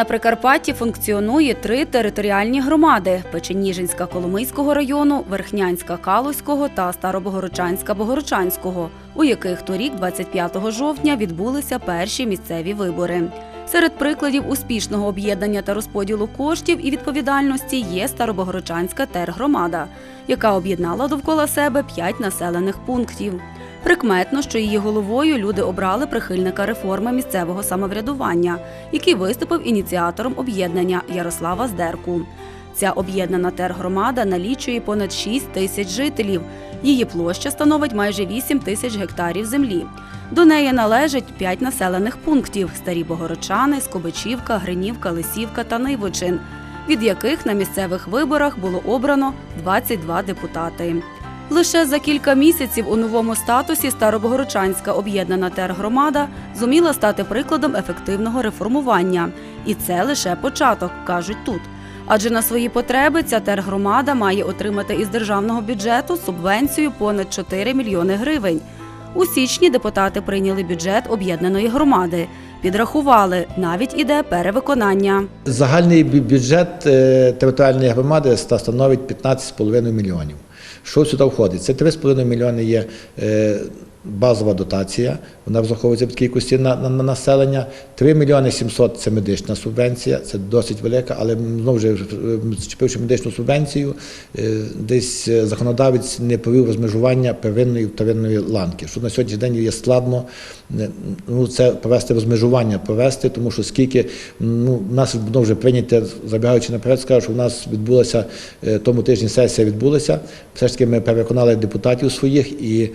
на Прикарпатті функціонує три територіальні громади: Печеніжинська Коломийського району, Верхнянська Калузького та Старобогородчанська Богородчанського, у яких торік, 25 жовтня, відбулися перші місцеві вибори. Серед прикладів успішного об'єднання та розподілу коштів і відповідальності є Старобогородчанська тергромада, яка об'єднала довкола себе п'ять населених пунктів. Прикметно, що її головою люди обрали прихильника реформи місцевого самоврядування, який виступив ініціатором об'єднання Ярослава Здерку. Ця об'єднана тергромада налічує понад 6 тисяч жителів. Її площа становить майже 8 тисяч гектарів землі. До неї належать 5 населених пунктів: Старі Богородчани, Скобичівка, Гринівка, Лисівка та Нивочин, від яких на місцевих виборах було обрано 22 депутати. Лише за кілька місяців у новому статусі Старобогородчанська об'єднана тергромада зуміла стати прикладом ефективного реформування. І це лише початок, кажуть тут. Адже на свої потреби ця тергромада має отримати із державного бюджету субвенцію понад 4 мільйони гривень. У січні депутати прийняли бюджет об'єднаної громади. Підрахували, навіть іде перевиконання. Загальний бюджет е, територіальної громади ста- становить 15,5 мільйонів. Що сюди входить? Це 3,5 мільйони є е, базова дотація, вона розраховується від кількості на, на, на населення. 3 мільйони 700 – це медична субвенція, це досить велика, але знову ж зчепивши медичну субвенцію, е, десь е, законодавець не повів розмежування первинної і вторинної ланки, що на сьогоднішній день є складно е, ну, це провести розмежування, провести, тому що скільки ну, в нас воно вже прийняте, забігаючи наперед, скажу, що в нас відбулася тому тижні сесія відбулася. Все ж таки ми переконали депутатів своїх і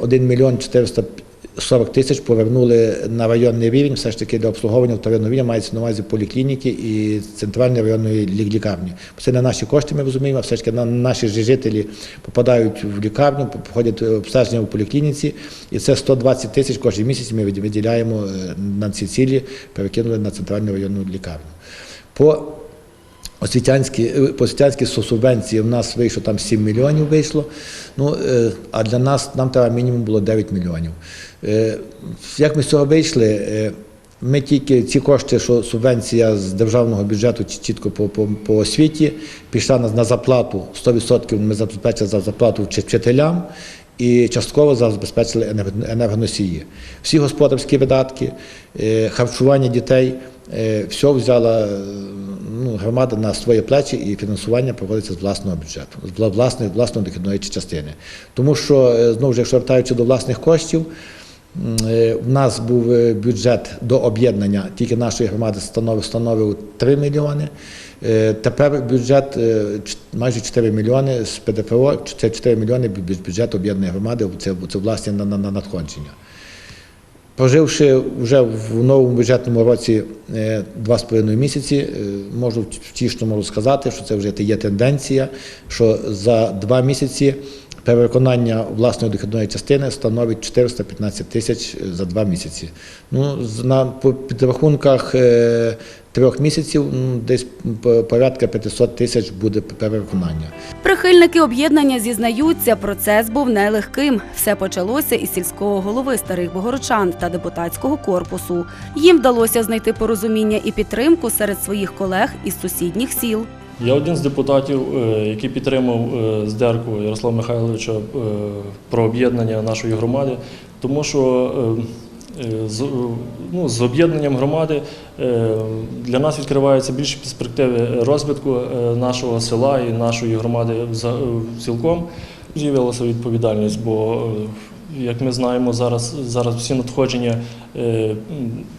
1 мільйон 440 тисяч повернули на районний рівень, все ж таки для обслуговування вторинного рівня мається на увазі поліклініки і центральної районної лікарні. Це не наші кошти, ми розуміємо, все ж таки на- наші жителі попадають в лікарню, проходять обстеження у поліклініці, і це 120 тисяч кожен місяць ми виділяємо е, на ці цілі, перекинули на центральну районну лікарню. По освітянські, е, по освітянській су- субвенції в нас вийшло там 7 мільйонів вийшло. Ну, е, а для нас нам треба мінімум було 9 мільйонів. Е, Як ми з цього вийшли? Е, Ми тільки ці кошти, що субвенція з державного бюджету чітко по, по, по освіті, пішла на, на заплату 100% ми забезпечили за заплату вчителям і частково забезпечили енергоносії. Всі господарські видатки, е, харчування дітей, е, все взяла е, ну, громада на свої плечі і фінансування проводиться з власного бюджету, з власної, власної дохідної частини. Тому що, е, знову ж, якщо вертаючи до власних коштів, е, в нас був е, бюджет до об'єднання, тільки нашої громади становив, становив 3 мільйони. Тепер бюджет майже 4 мільйони з ПДФО, це 4 мільйони бю- бюджет об'єднаної громади, це, це власне на, на, на надходження. Проживши вже в новому бюджетному році е, два з половиною місяці, е, можу втішно можу сказати, що це вже є тенденція, що за два місяці перевиконання власної дохідної частини становить 415 тисяч е, за два місяці. Ну, на по підрахунках е, трьох місяців ну, десь по- порядка 500 тисяч буде перевиконання. Прихильники об'єднання зізнаються, процес був нелегким. Все почалося із сільського голови старих богородчан та депутатського корпусу. Їм вдалося знайти порозуміння і підтримку серед своїх колег із сусідніх сіл. Я один з депутатів, е, який підтримав е, здерку Ярослава Михайловича е, про об'єднання нашої громади, тому що з, ну, з об'єднанням громади для нас відкриваються більші перспективи розвитку нашого села і нашої громади цілком. З'явилася відповідальність, бо як ми знаємо, зараз, зараз всі надходження е,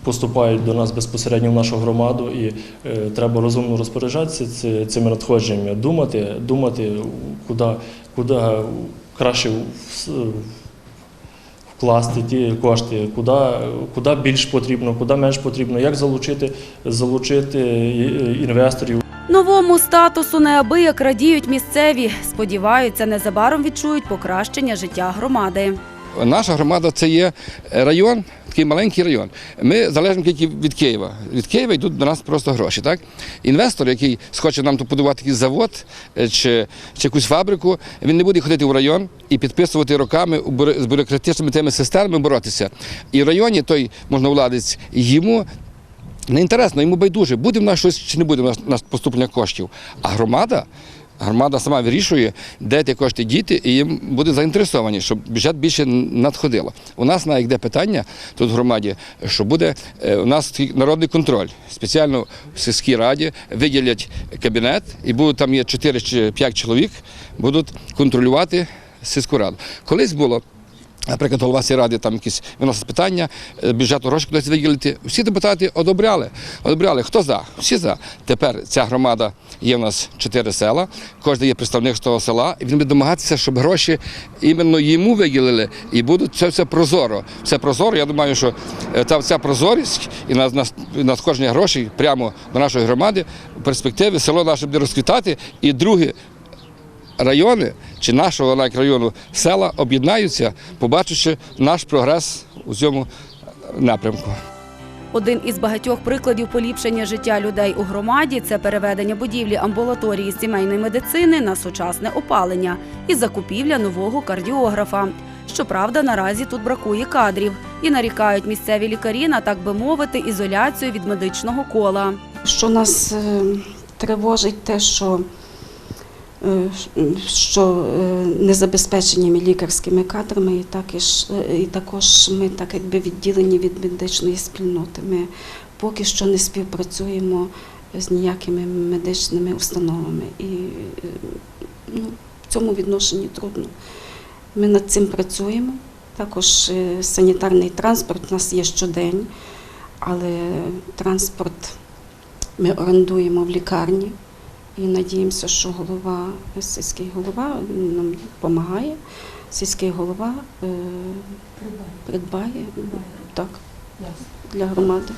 поступають до нас безпосередньо в нашу громаду, і е, треба розумно розпоряджатися цими надходженнями, думати, думати, куди, куди краще вкласти ті кошти, куди, куди більш потрібно, куди менш потрібно, як залучити, залучити інвесторів. Новому статусу неабияк радіють місцеві. Сподіваються, незабаром відчують покращення життя громади. Наша громада це є район, такий маленький район. Ми залежимо тільки від Києва. Від Києва йдуть до нас просто гроші. Так? Інвестор, який схоче нам тут побудувати якийсь завод е, чи, чи якусь фабрику, він не буде ходити в район і підписувати роками з бюрократичними тими системами боротися. І в районі той можновладець йому Не інтересно, йому байдуже, буде в нас щось чи не буде в нас поступлення коштів. А громада, громада сама вирішує, де ті кошти діти, і їм буде заінтересовані, щоб бюджет більше надходило. У нас навіть йде питання тут в громаді, що буде е, у нас народний контроль. Спеціально в сільській раді виділять кабінет, і будуть там є 4 чи 5 чоловік, будуть контролювати сільську раду. Колись було. Наприклад, голова сільради там якісь виносить питання, е, бюджету гроші кудись виділити. Всі депутати одобряли. Одобряли. Хто за? Всі за. Тепер ця громада є в нас чотири села, кожен є представник з того села, і він буде домагатися, щоб гроші іменно йому виділили, і будуть це все прозоро. Все прозоро. Я думаю, що е, та ця прозорість і на, на, на кожні гроші прямо до нашої громади в перспективі село наше буде розквітати, і друге райони чи нашого навіть району села об'єднаються, побачивши наш прогрес у цьому напрямку. Один із багатьох прикладів поліпшення життя людей у громаді це переведення будівлі амбулаторії сімейної медицини на сучасне опалення і закупівля нового кардіографа. Щоправда, наразі тут бракує кадрів і нарікають місцеві лікарі на так би мовити ізоляцію від медичного кола. Що нас е, тривожить те, що, що е, не забезпеченими лікарськими кадрами, і, так, і, ж- е, і також ми так якби відділені від медичної спільноти. Ми поки що не співпрацюємо з ніякими медичними установами. І е, ну, в цьому відношенні трудно. Ми над цим працюємо. Також е, санітарний транспорт у нас є щодень, але транспорт ми орендуємо в лікарні і надіємося, що голова, сільський голова нам допомагає. Сільський голова е, придбає. так, для громади.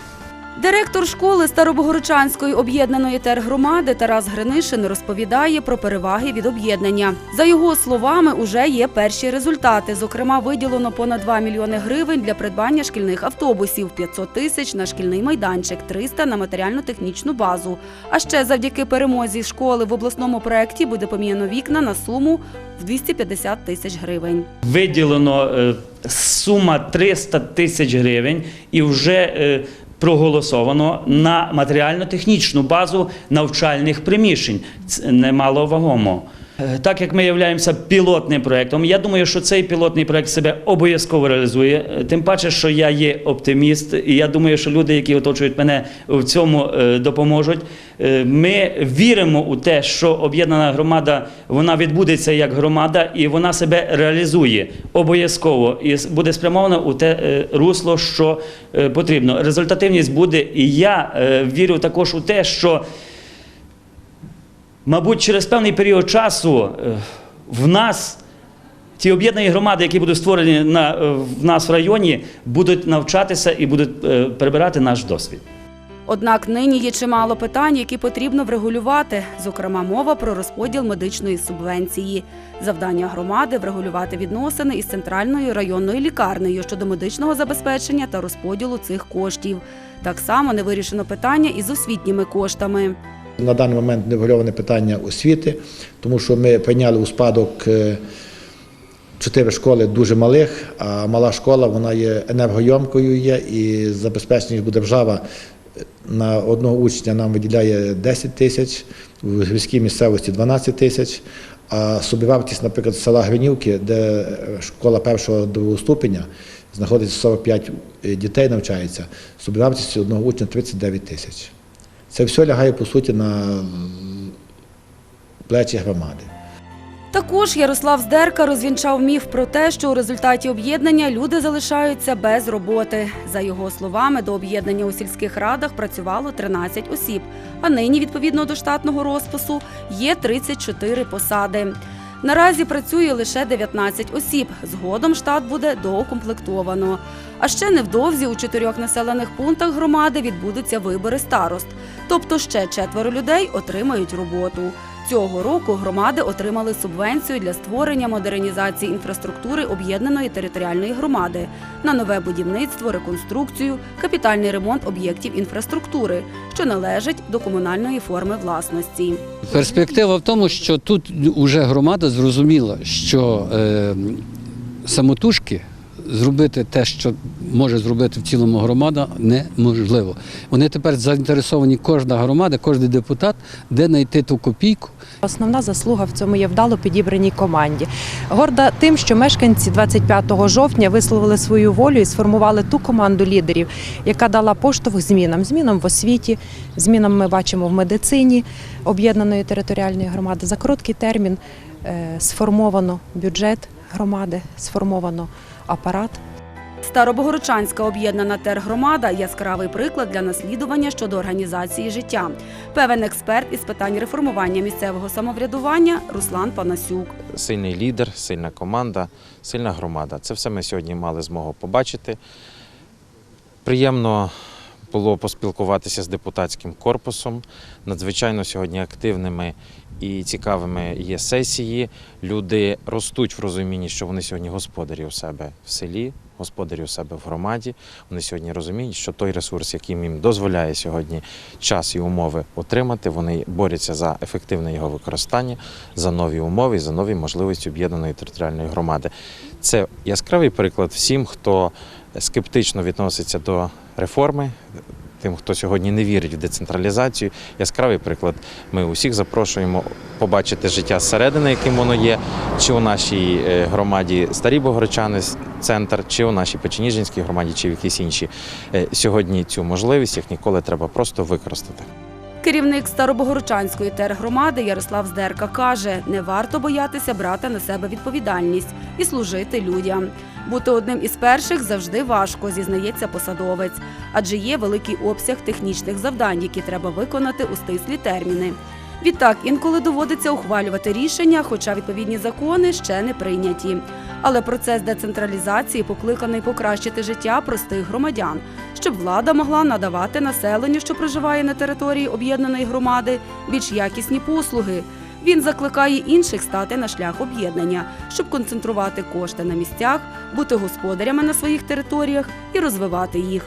Директор школи Старобогородчанської об'єднаної тергромади Тарас Гринишин розповідає про переваги від об'єднання. За його словами, уже є перші результати. Зокрема, виділено понад 2 мільйони гривень для придбання шкільних автобусів, 500 тисяч на шкільний майданчик, 300 на матеріально-технічну базу. А ще завдяки перемозі школи в обласному проєкті буде поміняно вікна на суму в 250 тисяч гривень. виділено е, сума 300 тисяч гривень і вже е, проголосовано на матеріально-технічну базу навчальних приміщень. Це немало вагомо. Е, Так як ми являємося пілотним проєктом, я думаю, що цей пілотний проєкт себе обов'язково реалізує. Е, Тим паче, що я є оптиміст, і я думаю, що люди, які оточують мене в цьому, е, допоможуть. Е, Ми віримо у те, що об'єднана громада вона відбудеться як громада, і вона себе реалізує обов'язково і буде спрямована у те е, русло, що е, потрібно. Результативність буде, і я е, вірю також у те, що мабуть, через певний період часу е, в нас ті об'єднані громади, які будуть створені на, е, в нас в районі, будуть навчатися і будуть е, перебирати наш досвід. Однак нині є чимало питань, які потрібно врегулювати. Зокрема, мова про розподіл медичної субвенції. Завдання громади врегулювати відносини із центральною районною лікарнею щодо медичного забезпечення та розподілу цих коштів. Так само не вирішено питання із освітніми коштами. На даний момент не врегульоване питання освіти, тому що ми прийняли у спадок е, чотири школи дуже малих, а мала школа вона є енергойомкою є, і забезпечення буде держава е, на одного учня нам виділяє 10 тисяч, в гірській місцевості 12 тисяч. А собівартість, наприклад, села Гринівки, де е, школа першого другого ступеня, знаходиться 45 дітей, навчається, собівартість одного учня 39 тисяч. Це все лягає по суті на плечі громади. Також Ярослав Здерка розвінчав міф про те, що у результаті об'єднання люди залишаються без роботи. За його словами, до об'єднання у сільських радах працювало 13 осіб, а нині, відповідно до штатного розпису, є 34 посади. Наразі працює лише 19 осіб. Згодом штат буде доукомплектовано. А ще невдовзі у чотирьох населених пунктах громади відбудуться вибори старост. Тобто ще четверо людей отримають роботу. Цього року громади отримали субвенцію для створення модернізації інфраструктури об'єднаної територіальної громади на нове будівництво, реконструкцію, капітальний ремонт об'єктів інфраструктури, що належать до комунальної форми власності. Перспектива в тому, що тут вже громада зрозуміла, що е, самотужки зробити те, що може зробити в цілому громада, неможливо. Вони тепер заінтересовані кожна громада, кожен депутат, де знайти ту копійку, Основна заслуга в цьому є вдало підібраній команді. Горда тим, що мешканці 25 жовтня висловили свою волю і сформували ту команду лідерів, яка дала поштовх змінам. Змінам в освіті, змінам ми бачимо в медицині об'єднаної територіальної громади. За короткий термін е, сформовано бюджет громади, сформовано апарат. Старобогородчанська об'єднана тергромада яскравий приклад для наслідування щодо організації життя. Певен експерт із питань реформування місцевого самоврядування Руслан Панасюк. сильний лідер, сильна команда, сильна громада. Це все ми сьогодні мали змогу побачити. Приємно було поспілкуватися з депутатським корпусом. Надзвичайно сьогодні активними і цікавими є сесії. Люди ростуть в розумінні, що вони сьогодні господарі у себе в селі, господарі у себе в громаді. Вони сьогодні розуміють, що той ресурс, який їм дозволяє сьогодні час і умови отримати, вони борються за ефективне його використання, за нові умови за нові можливості об'єднаної територіальної громади. Це яскравий приклад всім, хто скептично відноситься до реформи. Тим, хто сьогодні не вірить в децентралізацію, яскравий приклад. Ми усіх запрошуємо побачити життя зсередини, яким воно є, чи у нашій е, громаді Старі Богородчани центр, чи у нашій Печеніжинській громаді, чи в якійсь іншій. Е, Сьогодні цю можливість як ніколи треба просто використати. Керівник Старобогородчанської тергромади Ярослав Здерка каже, не варто боятися брати на себе відповідальність і служити людям. Бути одним із перших завжди важко, зізнається посадовець, адже є великий обсяг технічних завдань, які треба виконати у стислі терміни. Відтак, інколи доводиться ухвалювати рішення, хоча відповідні закони ще не прийняті. Але процес децентралізації покликаний покращити життя простих громадян, щоб влада могла надавати населенню, що проживає на території об'єднаної громади, більш якісні послуги. Він закликає інших стати на шлях об'єднання, щоб концентрувати кошти на місцях, бути господарями на своїх територіях і розвивати їх.